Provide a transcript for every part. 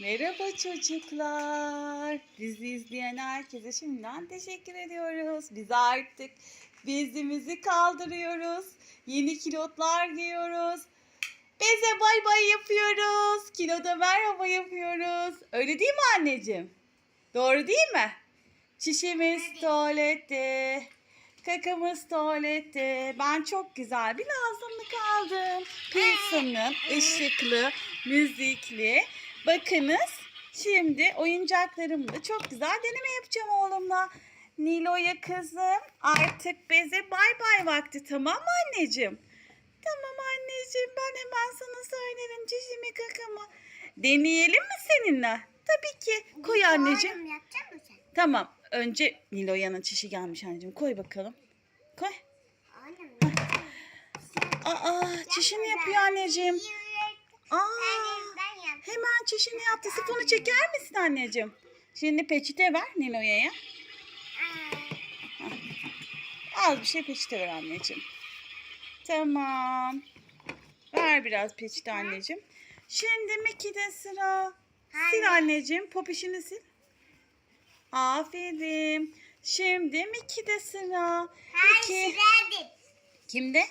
Merhaba çocuklar. Bizi izleyen herkese şimdiden teşekkür ediyoruz. Biz artık bezimizi kaldırıyoruz. Yeni kilotlar giyiyoruz. Beze bay bay yapıyoruz. Kiloda merhaba yapıyoruz. Öyle değil mi anneciğim? Doğru değil mi? Çişimiz tuvalette. Kakamız tuvalette. Ben çok güzel bir lazımlık aldım. Pilson'un ışıklı, müzikli. Bakınız şimdi oyuncaklarımla çok güzel deneme yapacağım oğlumla. Nilo'ya kızım artık beze bay bay vakti tamam mı anneciğim? Tamam anneciğim ben hemen sana söylerim çişimi kakamı. Deneyelim mi seninle? Tabii ki. Koy anneciğim. Tamam. Önce Nilo'yanın çişi gelmiş anneciğim. Koy bakalım. Koy. Aa çişini yapıyor anneciğim. Aa. Hemen çişini yaptı. Sifonu çeker misin anneciğim? Şimdi peçete ver Nilo'ya. Az bir şey peçete ver anneciğim. Tamam. Ver biraz peçete anneciğim. Şimdi Mickey'de sıra. Sil anneciğim. Popişini sil. Aferin. Şimdi Mickey'de sıra. Mickey. Kimde?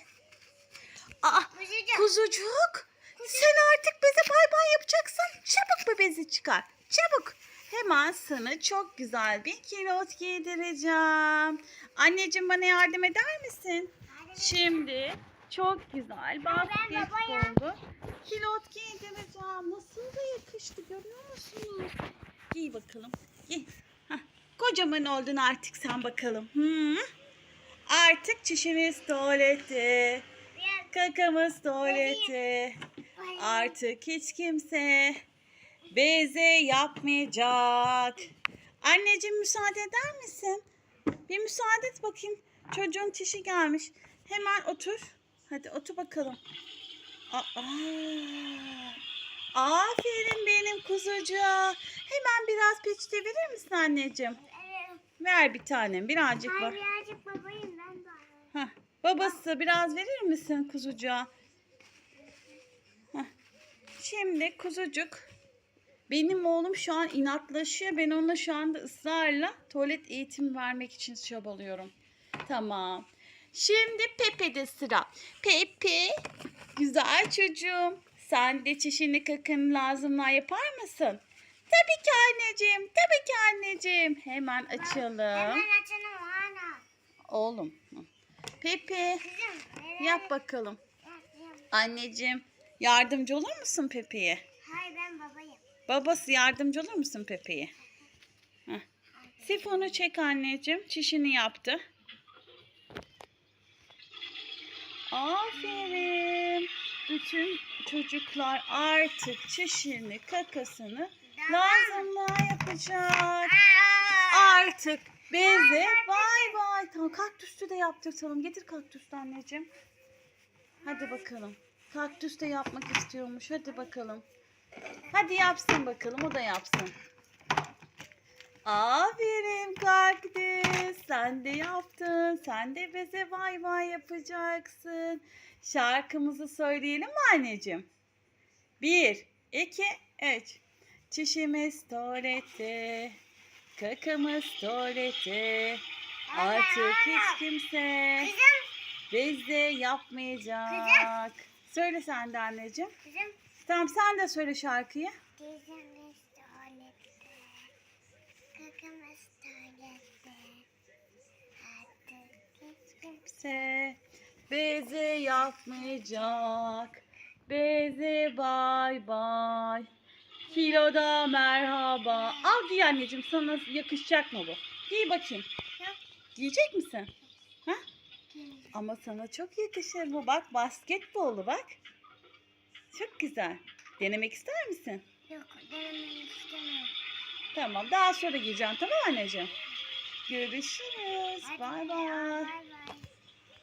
Aa Kuzucuk. kuzucuk. Sen artık bize bay bay yapacaksın. Çabuk bu bezi çıkar. Çabuk. Hemen sana çok güzel bir kilot giydireceğim. Anneciğim bana yardım eder misin? Şimdi çok güzel basketboldu. Kilot giydireceğim. Nasıl da yakıştı görüyor musunuz? Giy bakalım. Giy. Hah, Kocaman oldun artık sen bakalım. Hı? Artık çişimiz tuvalette. Kakamız tuvalette. Artık hiç kimse beze yapmayacak. Anneciğim müsaade eder misin? Bir müsaade et bakayım. Çocuğun çişi gelmiş. Hemen otur. Hadi otur bakalım. Aa, aferin benim kuzucuğa. Hemen biraz peçete verir misin anneciğim? Ver bir tanem. Birazcık var. Hayır birazcık babayım ben de. Heh, babası biraz verir misin kuzucuğa? Şimdi kuzucuk benim oğlum şu an inatlaşıyor. Ben ona şu anda ısrarla tuvalet eğitimi vermek için çabalıyorum. Tamam. Şimdi Pepe'de sıra. Pepe, güzel çocuğum. Sen de çişini kakanı lazımla yapar mısın? Tabii ki anneciğim, tabii ki anneciğim. Hemen açalım. Hemen açalım ana. Oğlum. Pepe, Kızım. yap bakalım. Anneciğim, yardımcı olur musun Pepe'ye? Hayır ben babayım. Babası yardımcı olur musun Pepe'ye? Sifonu çek anneciğim. Çişini yaptı. Aferin. Bütün çocuklar artık çişini, kakasını lazımla yapacak. Artık beze bay bay. Tamam kaktüsü de yaptırtalım. Getir kaktüsü anneciğim. Hadi bakalım. Kaktüs de yapmak istiyormuş. Hadi bakalım. Hadi yapsın bakalım. O da yapsın. Aferin kaktüs. Sen de yaptın. Sen de beze bay bay yapacaksın. Şarkımızı söyleyelim mi anneciğim? Bir, iki, üç. Çişimiz tuvalette. Kakamız tuvalette. Artık hiç kimse Kızım. beze yapmayacak. Söyle sen de anneciğim. Kızım. Tamam sen de söyle şarkıyı. Dizimiz tuvalette. Tuvalette. Artık hiç kimse. Se beze yapmayacak. Beze bay bay. Kiloda merhaba. Al giy anneciğim sana yakışacak mı bu? Giy bakayım. Giyecek misin? Ha? Ama sana çok yakışır bu. Bak basketbolu bak. Çok güzel. Denemek ister misin? Yok denemeyi istemiyorum. Tamam daha sonra giyeceğim tamam anneciğim? Görüşürüz. Bay bay.